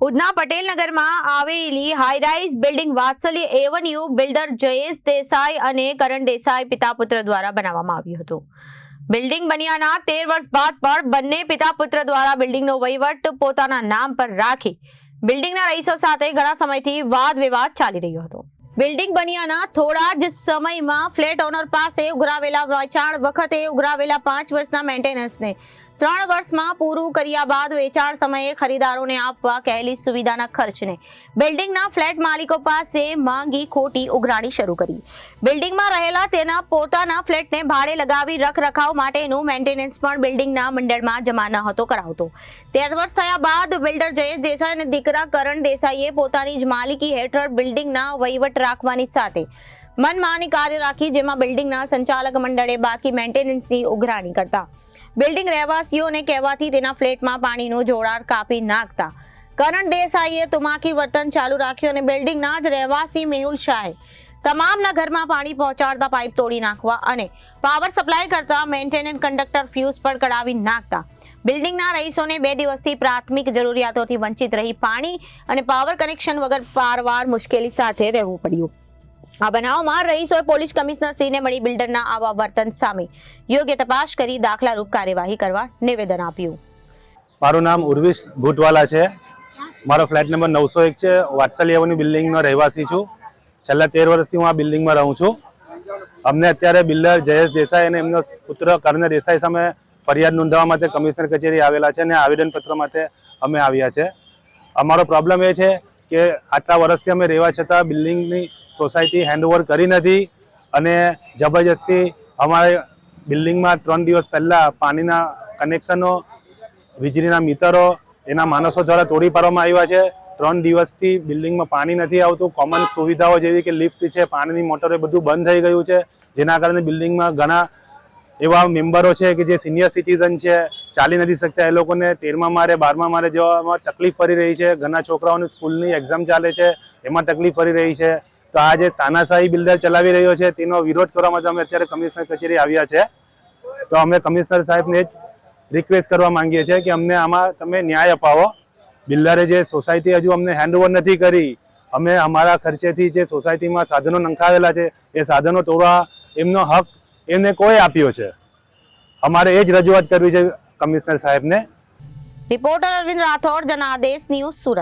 ઉધના પટેલનગરમાં આવેલી high rise building Vatsalya avenue builder Jayesh Desai અને કરણ દેસાઈ પિતા પુત્ર દ્વારા બનાવવામાં આવ્યું હતું. બિલ્ડિંગ બન્યાના તેર વર્ષ બાદ પણ બંને પિતા પુત્ર દ્વારા બિલ્ડિંગનો વહીવટ પોતાના નામ પર રાખી બિલ્ડિંગના રહીશો સાથે ઘણા સમયથી વાદ વિવાદ ચાલી રહ્યો હતો. બિલ્ડિંગ બન્યાના થોડા જ સમયમાં ફ્લેટ ઓનર પાસે ઉઘરાવેલા વેચાણ વખતે ઉઘરાવેલા પાંચ વર્ષના મેન્ટેનન્સને ત્રણ વર્ષમાં પૂરું કર્યા બાદ વેચાણ સમયે ખરીદારોને આપવા કહેલી સુવિધાના ખર્ચને. બિલ્ડિંગના ફ્લેટ માલિકો પાસે માંગી ખોટી ઉઘરાણી શરૂ કરી. બિલ્ડિંગમાં રહેલા તેના પોતાના ફ્લેટને ભાડે લગાવી રખરખાવ માટેનું મેન્ટેનન્સ પણ બિલ્ડિંગના મંડળમાં જમા ન હતો કરાવતો. તેર વર્ષ થયા બાદ બિલ્ડર જયેશ દેસાઈ અને દીકરા કરણ દેસાઈએ પોતાની જ માલિકી હેઠળ બિલ્ડિંગના વહીવટ રાખવાની સાથે મનમાની કાર્ય રાખી, જેમાં બિલ્ડિંગના સંચાલક મંડળે બાકી મેન્ટેનન્સની ઉઘરાણી કરતા બિલ્ડિંગ રહેવાસીઓને કહેવાથી તેના ફ્લેટમાં પાણીનું જોડાણ કાપી નાખતા. કરણ દેસાઈએ તુમાકી વર્તન ચાલુ રાખ્યું અને બિલ્ડિંગના જ રહેવાસી મેહુલ શાહે તમામના ઘરમાં પાણી પહોંચાડતા પાઇપ તોડી નાખવા અને પાવર સપ્લાય કરતા મેન્ટેનન્સ કંડક્ટર ફ્યુઝ પર કઢાવી નાખતા. બિલ્ડિંગના રહીશોને બે દિવસથી પ્રાથમિક જરૂરિયાતોથી વંચિત રહી પાણી અને પાવર કનેક્શન વગર પારવાર મુશ્કેલી સાથે રહેવું પડ્યું. આ બનાવમાં રહીશોએ પોલીસ કમિશનર સિંહને મળી બિલ્ડરના આવા વર્તન સામે યોગ્ય તપાસ કરી દાખલારૂપ કાર્યવાહી કરવા નિવેદન આપ્યું. મારું નામ ઉર્વિશ ભૂટવાલા છે. મારો ફ્લેટ નંબર નવસો એક છે. વાત્સલ્ય એવન્યુ બિલ્ડિંગનો રહેવાસી છું. છેલ્લા તેર વર્ષથી હું આ બિલ્ડિંગમાં રહું છું. અમને અત્યારે બિલ્ડર જયેશ દેસાઈ અને એમનો પુત્ર કર્ણ દેસાઈ સામે ફરિયાદ નોંધાવવા માટે કમિશનર કચેરી આવેલા છે અને આવેદનપત્ર માટે અમે આવ્યા છે. અમારો પ્રોબ્લેમ એ છે કે આટલા વર્ષથી અમે રહેવા છતાં બિલ્ડિંગની સોસાયટી હેન્ડઓવર કરી નથી અને જબરજસ્તી અમારે બિલ્ડિંગમાં ત્રણ દિવસ પહેલાં પાણીના કનેક્શનો વીજળીના મીટરો, એના માણસો દ્વારા તોડી પાડવામાં આવ્યા છે. ત્રણ દિવસથી બિલ્ડિંગમાં પાણી નથી આવતું. કોમન સુવિધાઓ જેવી કે લિફ્ટ છે, પાણીની મોટરો બધું બંધ થઈ ગયું છે. જેના કારણે બિલ્ડિંગમાં ઘણા એવા મેમ્બરો છે કે જે સિનિયર સિટીઝન છે, ચાલી નથી શકતા. એ લોકોને તેરમા મારે, બારમા મારે જવામાં તકલીફ પડી રહી છે. ઘણા છોકરાઓની સ્કૂલની એક્ઝામ ચાલે છે. એમાં તકલીફ પડી રહી છે. તો આ જે તાનાશાહી બિલ્ડર ચલાવી રહ્યો છે, તેનો વિરોધ કરવા માટે અમે અત્યારે કમિશનર કચેરી આવ્યા છે, તો અમે કમિશનર સાહેબને રિક્વેસ્ટ કરવા માંગીએ છીએ કે અમને આમાં તમે ન્યાય અપાવો. બિલ્ડરે જે સોસાયટી હજુ અમને હેન્ડઓવર નથી કરી, અમે અમારા ખર્ચેથી જે સોસાયટીમાં સાધનો નંખાવેલા છે, એ સાધનો તોડવા એમનો હક એમને કોઈ આપ્યો છે? અમારે એ જ રજૂઆત કરવી છે કમિશનર સાહેબને. Reporter Arvind Rathod, Janadesh news Surat.